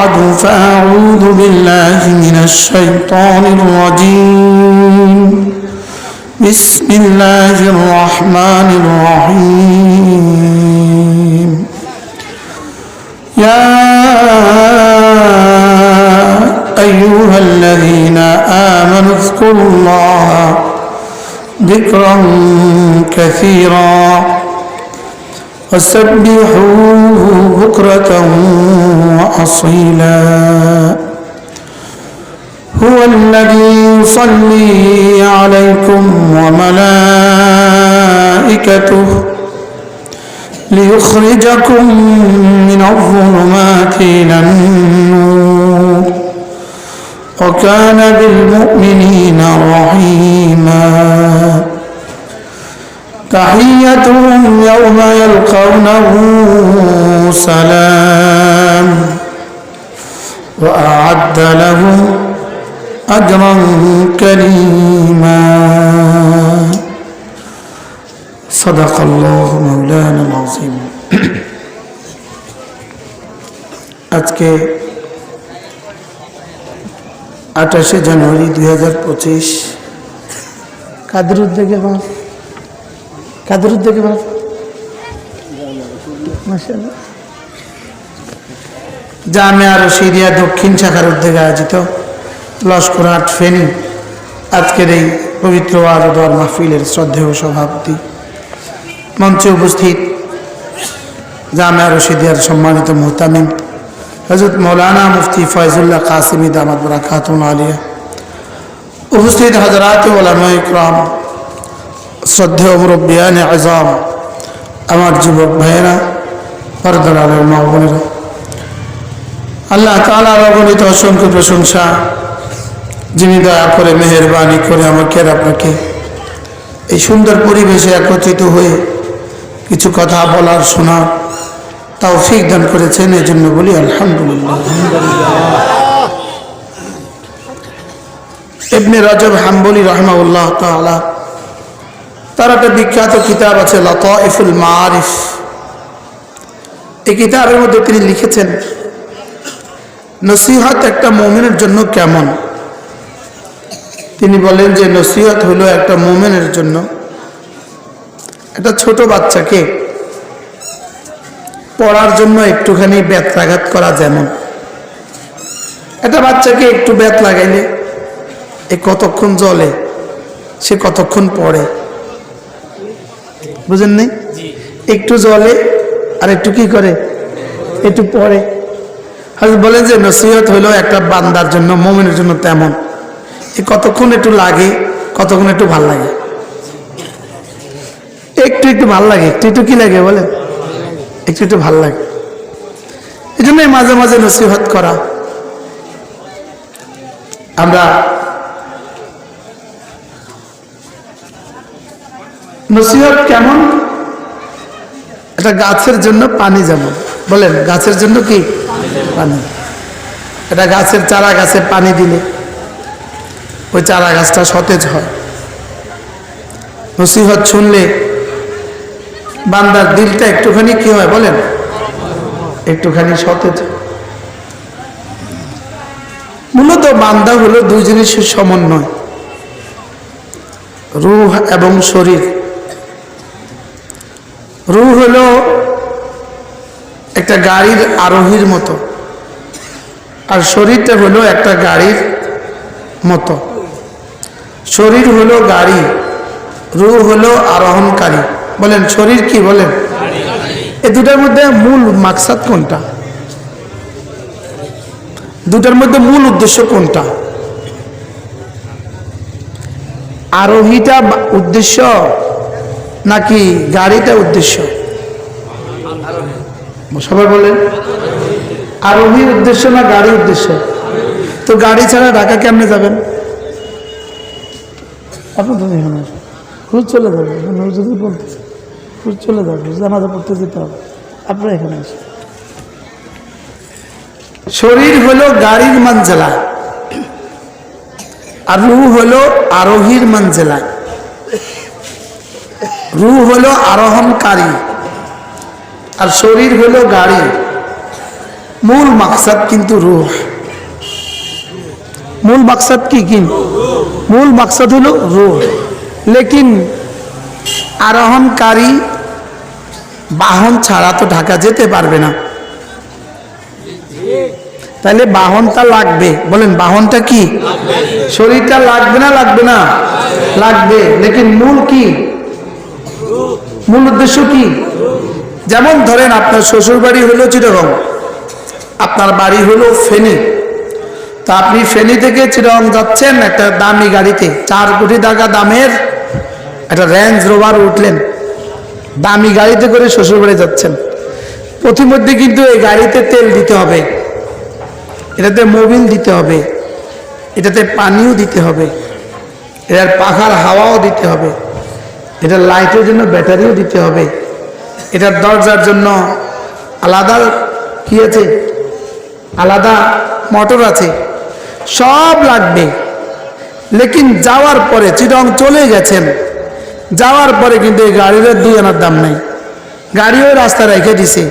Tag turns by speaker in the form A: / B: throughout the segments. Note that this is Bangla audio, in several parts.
A: بعد فأعوذ بالله من الشيطان الرجيم. بسم الله الرحمن الرحيم. يا أيها الذين آمنوا اذكروا الله ذكرا كثيرا. وسبحوه بكرة وأصيلا. هو الذي يصلي عليكم وملائكته ليخرجكم من الظلمات إلى النور وكان بالمؤمنين رحيما. تحيتهم يوم يلقونه سلام وأعد لهم أجرا كريما صدق الله مولانا العظيم আজকে আঠাশে জানুয়ারি দুই হাজার পঁচিশ কাদের উদ্যোগে মা কাদের উদ্যোগে মাশাআল্লাহ। জামিয়া রশিদিয়া দক্ষিণ শাখার উদ্যোগে আয়োজিত লস্করহাট ফেনী। আজকের এই পবিত্র আরদর মাহফিলের শ্রদ্ধেয় সভাপতি মঞ্চে উপস্থিত জামিয়া রশিদিয়ার সম্মানিত মোহতামিম হজরত মৌলানা মুফতি ফয়জুল্লাহ কাসিমি দামাদ খাতুন আলিয়া উপস্থিত হজরাত ওলামা ইকরাম শ্রদ্ধেয় মুরব্বিয়ান আজম, আমার যুবক ভাইয়েরা, পর্দার আলের মা বোনেরা। আল্লাহ তালার অগণিত অসংখ্য প্রশংসা, যিনি দয়া করে, মেহরবানি করে আমাকে আপনাকে এই সুন্দর পরিবেশে একত্রিত হয়ে কিছু কথা বলার শোনার তাও ফিক দান করেছেন। এই জন্য বলি আলহামদুলিল্লাহ। ইবনে রজব হাম্বলি রহমাউল্লাহ তাআলা তার একটা বিখ্যাত কিতাব আছে লতাইফুল মারিফ এই কিতাবের মধ্যে তিনি লিখেছেন, নসিহত একটা মোমেনের জন্য কেমন? তিনি বলেন যে নসিহত হলো একটা মোমেনের জন্য। একটা ছোট বাচ্চাকে পড়ার জন্য একটুখানি ব্যথাঘাত করা যেমন। একটা বাচ্চাকে একটু ব্যথ লাগাইলে, এ কতক্ষণ জলে সে কতক্ষণ পড়ে? বুঝেন নেই? একটু জলে আর একটু কি করে? একটু হাজ বলেন যে নসিহত হইল একটা বান্দার জন্য মোমেনের জন্য তেমন। এ কতক্ষণ একটু লাগে কতক্ষণ একটু ভালো লাগে? একটু একটু ভালো লাগে একটু একটু কি লাগে বলেন? একটু একটু ভালো লাগে। এই জন্যই মাঝে মাঝে নসিহত করা। আমরা নসিহত কেমন? এটা গাছের জন্য পানি যেমন। বলেন, গাছের জন্য কি? পানি। এটা গাছের চারা গাছে পানি দিলে ওই চারা গাছটা সতেজ হয়। নসিহত শুনলে বান্দার দিলটা একটুখানি কি হয় বলেন? একটুখানি সতেজ। মূলত বান্দা হলো দুই জিনিসের সমন্বয়। রুহ এবং শরীর। রুহ হলো একটা গাড়ির আরোহীর মতো। আর শরীরটা হলো একটা গাড়ির মতো। শরীর হলো গাড়ি রু হলো আরোহণকারী। বলেন, শরীর কি বলেন? এ দুটার মধ্যে মূল মাকসাদ কোনটা? দুটার মধ্যে মূল উদ্দেশ্য কোনটা? আরোহীটা উদ্দেশ্য নাকি গাড়িটা উদ্দেশ্য? সবাই বলেন। আরোহীর উদ্দেশ্য না গাড়ি উদ্দেশ্য? তো গাড়ি ছাড়া ঢাকা কেমনে যাবেন? আপনি আসুন। খুব চলে যাবে যদি বলতেছে খুব চলে যাবে, জানাজা পড়তে যেতে হবে। আপনারা এখানে আসুন। শরীর হলো গাড়ির মানজেলা আর রু হলো আরোহীর মানজেলা। রু হলো আরোহণকারী আর শরীর হলো গাড়ি। মূল মাকসাদ কিন্তু রুহ। মূল মাকসাদ কি কি? মূল মাকসাদ হলো রুহ। লেকিন আরোহণকারী বাহন ছাড়া তো ঢাকা যেতে পারবে না। তাহলে বাহনটা লাগবে। বলেন, বাহনটা কি? শরীরটা লাগবে না লাগবে না? লাগবে। লেকিন মূল কি? মূল উদ্দেশ্য কি? যেমন ধরেন আপনার শ্বশুর বাড়ি হলো চিরগম আপনার বাড়ি হলো ফেনী। তা আপনি ফেনী থেকে চিরং যাচ্ছেন একটা দামি গাড়িতে, চার কোটি টাকা দামের একটা রেঞ্জ রোভার উঠলেন। দামি গাড়িতে করে শ্বশুর বাড়ি যাচ্ছেন। প্রতিমধ্যে কিন্তু এই গাড়িতে তেল দিতে হবে, এটাতে মোবিল দিতে হবে, এটাতে পানিও দিতে হবে, এটার পাখার হাওয়াও দিতে হবে। এটার লাইটের জন্য ব্যাটারিও দিতে হবে। এটার দরজার জন্য আলাদা কি আছে? আলাদা মোটর আছে। সব লাগবে। লেকিন যাওয়ার পরে চিরং চলে গেছেন। যাওয়ার পরে কিন্তু এই গাড়ির দুই আনার দাম নাই। গাড়িও রাস্তা রেখে দিছে।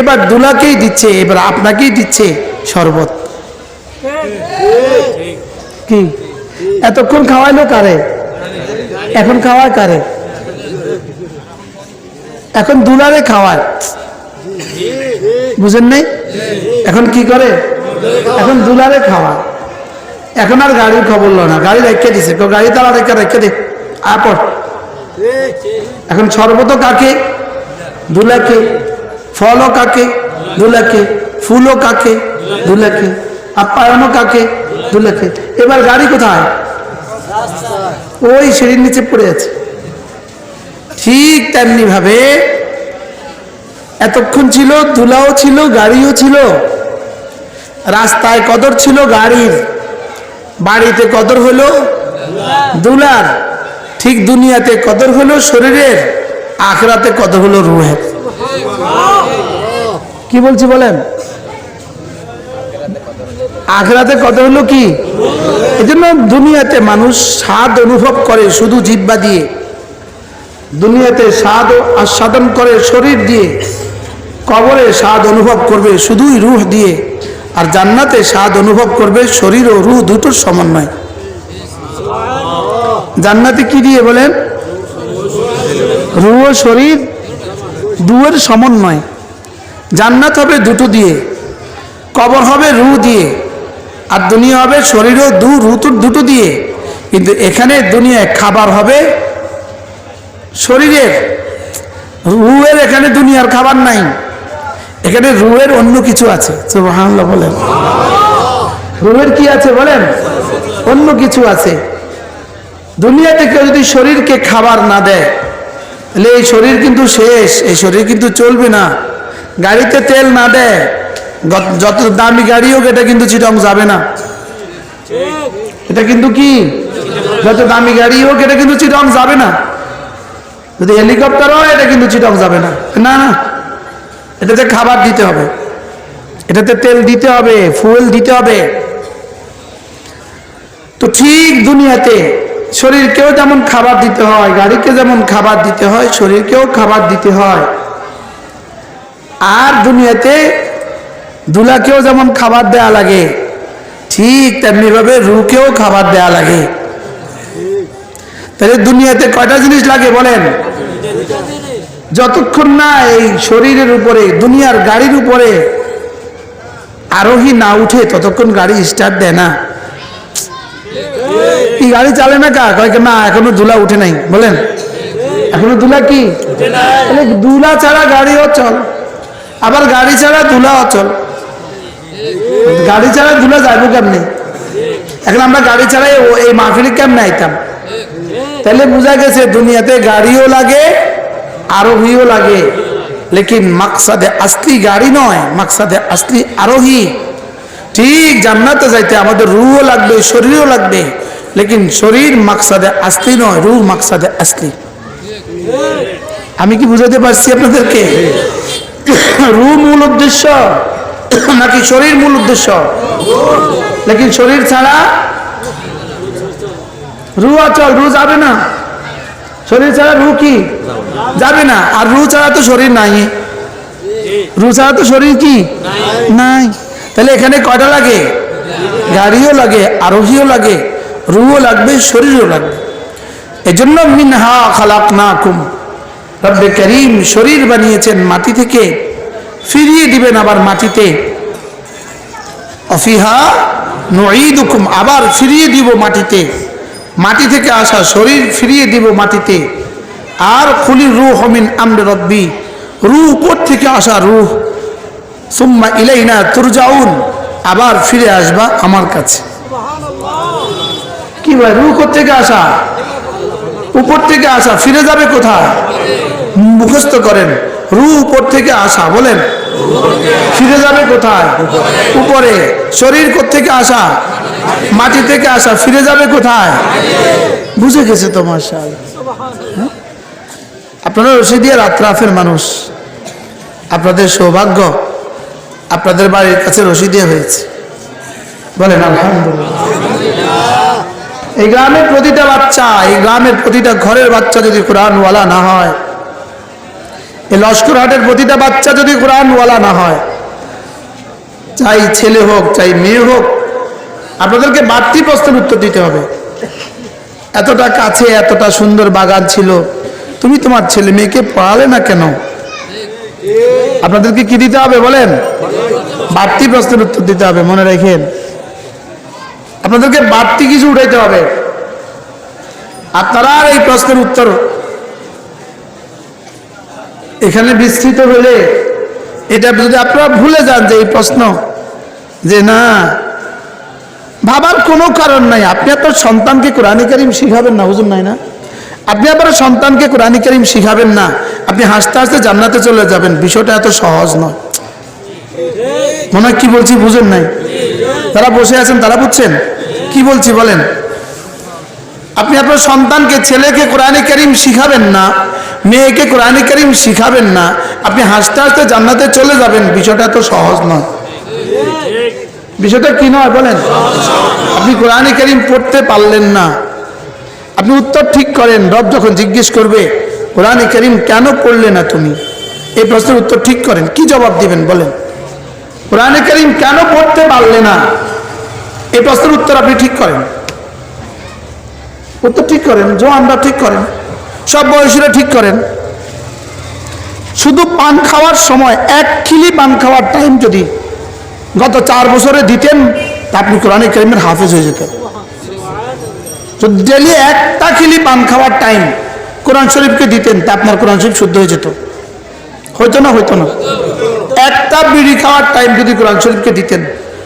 A: এবার দুলাকেই দিচ্ছে, এবার আপনাকেই দিচ্ছে শরবত। কি? এতক্ষণ খাওয়াইলো কারে? এখন খাওয়ায় কারে? এখন দুলারে খাওয়ায়। বুঝেন নাই? এখন কি করে? এখন দুলারে খাওয়ায়। এখন আর গাড়ির খবর লো না। গাড়ি রেখে দিছে। গাড়ি তালা রেখে রেখে দে। আপর এখন সর্বত কাকে? দুলাকে। ফলও কাকে? দুলাকে। ফুলও কাকে? দুলাকে। আপ্যায়নও কাকে? দুলাকে। এবার গাড়ি কোথায়? ওই সিঁড়ির নিচে পড়ে আছে। ঠিক তেমনি ভাবে এতক্ষণ ছিল দুলাও ছিল, গাড়িও ছিল, রাস্তায় কদর ছিল গাড়ির, বাড়িতে কদর হলো দুলার, ঠিক দুনিয়াতে কদর হলো শরীরের, আখরাতে কদর হলো রুহের। কি বলছি বলেন? আখরাতে কত হলো কি? এজন্য দুনিয়াতে মানুষ স্বাদ অনুভব করে শুধু জিব্বা দিয়ে। দুনিয়াতে স্বাদ আস্বাদন করে শরীর দিয়ে, কবরে স্বাদ অনুভব করবে শুধুই রুহ দিয়ে, আর জান্নাতে স্বাদ অনুভব করবে শরীর ও রুহ দুটোর সমন্বয়। জান্নাতে কি দিয়ে বলেন? রুহ ও শরীর দুয়ের সমন্বয়। জান্নাত হবে দুটো দিয়ে, কবর হবে রু দিয়ে, আর দুনিয়া হবে শরীরও দু রুতুর দুটো দিয়ে। কিন্তু এখানে দুনিয়ায় খাবার হবে শরীরের রুয়ের এখানে দুনিয়ার খাবার নাই। এখানে রুয়ের অন্য কিছু আছে। বলেন। রুয়ের কি আছে বলেন? অন্য কিছু আছে। দুনিয়াতে কেউ যদি শরীরকে খাবার না দেয়, তাহলে এই শরীর কিন্তু শেষ, এই শরীর কিন্তু চলবে না। গাড়িতে তেল না দেয় যত দামি গাড়ি হোক, এটা কিন্তু চিটং যাবে না। এটা কিন্তু কি? যত দামি গাড়ি হোক, এটা কিন্তু চিটং যাবে না। যদি হেলিকপ্টার হয়, এটা কিন্তু চিটং যাবে না। না না। এটাতে খাবার দিতে হবে। এটাতে তেল দিতে হবে, ফুয়েল দিতে হবে। তো ঠিক দুনিয়াতে শরীরকেও যেমন খাবার দিতে হয়, গাড়িকে যেমন খাবার দিতে হয়, শরীরকেও খাবার দিতে হয়। আর দুনিয়াতে দুলাকেও যেমন খাবার দেয়া লাগে, ঠিক তেমনিভাবে রুকেও খাবার দেয়া লাগে। তাহলে দুনিয়াতে কয়টা জিনিস লাগে বলেন? যতক্ষণ না এই শরীরের উপরে দুনিয়ার গাড়ির উপরে আরোহী না উঠে ততক্ষণ গাড়ি স্টার্ট দেয় না। গাড়ি চালে না কা কয় কি, না এখনও দুলা উঠে নাই। বলেন। এখনও দুলা কি? দুলা ছাড়া গাড়ি অচল আবার গাড়ি ছাড়া দুলা অচল গাড়ি ছাড়া দুলা যাব কেমনি? এখন আমরা গাড়ি ছাড়াই এই মাহফিলে কেমনে আইতাম? তাহলে বোঝা গেছে দুনিয়াতে গাড়িও লাগে, আরোহীও লাগে। লেকিন মাকসাদে আসলি গাড়ি নয়, মাকসাদে আসলি আরোহী। ঠিক জান্নাতে যাইতে আমাদের রুহও লাগবে, শরীরও লাগবে। লেকিন শরীর মাকসাদে আসলি নয়, রুহ মাকসাদে আসলি। আমি কি বুঝাতে পারছি আপনাদেরকে? রু মূল উদ্দেশ্য নাকি শরীর মূল উদ্দেশ্য? লেকিন শরীর ছাড়া রু অচল রু যাবে না। শরীর ছাড়া রু কি? যাবে না। আর রু ছাড়া তো শরীর নাই। রু ছাড়া তো শরীর কি? নাই। তাহলে এখানে কয়টা লাগে? গাড়িও লাগে, আরোহীও লাগে, রুও লাগবে, শরীরও লাগবে। এই এজন্য মিনহা খালাক না কুম রব্বে করিম শরীর বানিয়েছেন মাটি থেকে, ফিরিয়ে দিবেন আবার মাটিতে। অফিহা নঈদুকুম, আবার ফিরিয়ে দিব মাটিতে। মাটি থেকে আসা শরীর ফিরিয়ে দিব মাটিতে। আর খুলি রু হমিন আমরে রব্বি। রু উপর থেকে আসা রুহ? সুম্মা ইলাই না ইলাইনা তুরজাউন। আবার ফিরে আসবা আমার কাছে। কি ভাই, রুহ থেকে আসা? উপর থেকে আসা, ফিরে যাবে কোথায়? মুখস্থ করেন। রু উপর থেকে আসা, বলেন ফিরে যাবে কোথায়? উপরে। শরীর থেকে আসা? মাটি থেকে আসা। ফিরে যাবে কোথায়? বুঝে গেছে তোমার সাল আপনারা রশিদিয়া রাত্রাফের মানুষ। আপনাদের সৌভাগ্য আপনাদের বাড়ির কাছে রশিদিয়া হয়েছে। বলেন, আলহামদুলিল্লাহ। এই গ্রামের প্রতিটা বাচ্চা, এই গ্রামের প্রতিটা ঘরের বাচ্চা যদি কোরআনওয়ালা না হয় এই লস্করহাটের প্রতিটা বাচ্চা যদি কোরআনওয়ালা না হয়, চাই ছেলে হোক, চাই মেয়ে হোক, আপনাদেরকে বাড়তি প্রশ্নের উত্তর দিতে হবে। এতটা কাছে, এতটা সুন্দর বাগান ছিল, তুমি তোমার ছেলে মেয়েকে পড়ালে না কেন? আপনাদেরকে কি দিতে হবে বলেন? বাড়তি প্রশ্নের উত্তর দিতে হবে, মনে রাখেন। আপনাদেরকে বাড়তি কিছু উঠাইতে হবে। আপনারা এই প্রশ্নের উত্তর এখানে বিস্তৃত হলে এটা যদি আপনারা ভুলে যান যে এই প্রশ্ন, যে না, ভাবার কোনো কারণ নাই। আপনি আপনার সন্তানকে কোরআন করিম শিখাবেন না, হুজুর নাই না? আপনি আপনার সন্তানকে কোরআন করিম শিখাবেন না, আপনি হাসতে হাসতে জান্নাতে চলে যাবেন। বিষয়টা এত সহজ নয়। মনে হয় কি বলছি, বুঝেন নাই? তারা বসে আছেন তারা বুঝছেন? কি বলছি বলেন? আপনি আপনার সন্তানকে, ছেলেকে কোরআনে করিম শিখাবেন না, মেয়েকে কোরআনে করিম শিখাবেন না, আপনি হাসতে হাসতে জান্নাতে চলে যাবেন, বিষয়টা তো সহজ নয়। বিষয়টা কি নয় বলেন? আপনি কোরআনে করিম পড়তে পারলেন না। আপনি উত্তর ঠিক করেন, রব যখন জিজ্ঞেস করবে, কোরআনে করিম কেন পড়লে না তুমি? এই প্রশ্নের উত্তর ঠিক করেন। কি জবাব দিবেন বলেন? কোরআনে করিম কেন পড়তে পারলে না? এই প্রশ্নের উত্তর আপনি ঠিক করেন। উত্তর ঠিক করেন, জোয়ানরা ঠিক করেন, সব বয়সীরা ঠিক করেন। শুধু পান খাওয়ার সময়, এক খিলি পান খাওয়ার টাইম যদি গত চার বছরে দিতেন, তা আপনি কোরআনে করিমের হাফেজ হয়ে যেতেন। যদি ডেলি একটা খিলি পান খাওয়ার টাইম কোরআন শরীফকে দিতেন, তা আপনার কোরআন শরীফ শুদ্ধ হয়ে যেত। হইতো না হইতো না। একটা বিড়ি খাওয়ার টাইম যদি কোরআন শরীফকে দিতেন,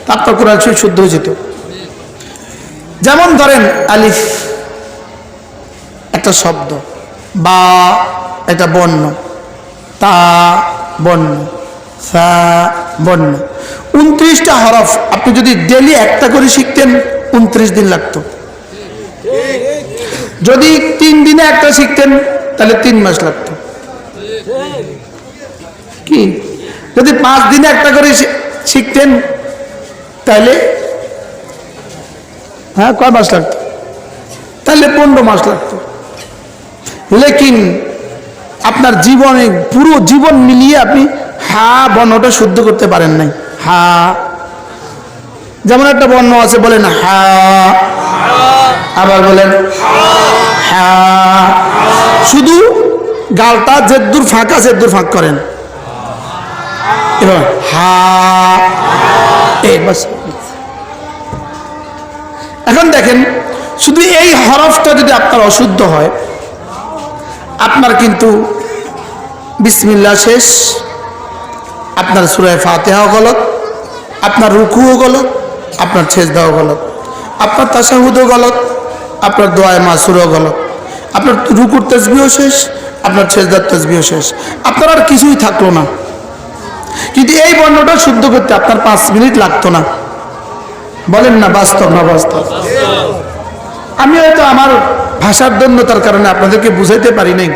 A: তা আপনার কোরআন শরীফ শুদ্ধ হয়ে যেত। যেমন ধরেন আলিফ একটা শব্দ বা একটা বর্ণ, তা বর্ণ, সা বর্ণ। উনত্রিশটা হরফ, আপনি যদি ডেলি একটা করে শিখতেন, উনত্রিশ দিন লাগতো। যদি তিন দিনে একটা শিখতেন, তাহলে তিন মাস লাগতো। কি? যদি পাঁচ দিনে একটা করে শিখতেন, তাহলে হ্যাঁ কয় মাস লাগতো? তাহলে পনেরো মাস লাগতো। লেকিন আপনার জীবনে পুরো জীবন মিলিয়ে আপনি হা বর্ণটা শুদ্ধ করতে পারেন নাই। হা। যেমন একটা বর্ণ আছে, বলেন হা। আবার বলেন হা। শুধু গালটা জেদ্দুর ফাঁকা, জেদ্দুর ফাঁক করেন। এখন দেখেন, শুধু এই হরফটা যদি আপনার অশুদ্ধ হয় আপনার কিন্তু বিসমিল্লা শেষ। আপনার সুরায় ফাতেহাও গলত, আপনার রুকুও গলত, আপনার ছেজদাও গলত, আপনার তাসাহুদও গলত, আপনার দোয়ায় মাসুরও গলত, আপনার রুকুর তসবিও শেষ, আপনার ছেজদার তসবিও শেষ। আপনার আর কিছুই থাকল না। কিন্তু এই বর্ণটা শুদ্ধ করতে আপনার পাঁচ মিনিট লাগতো না। বলেন না, বাস্তব না বাস্তব? আমি হয়তো আমার ভাষার দন্যতার কারণে আপনাদেরকে বুঝাইতে পারি নাই।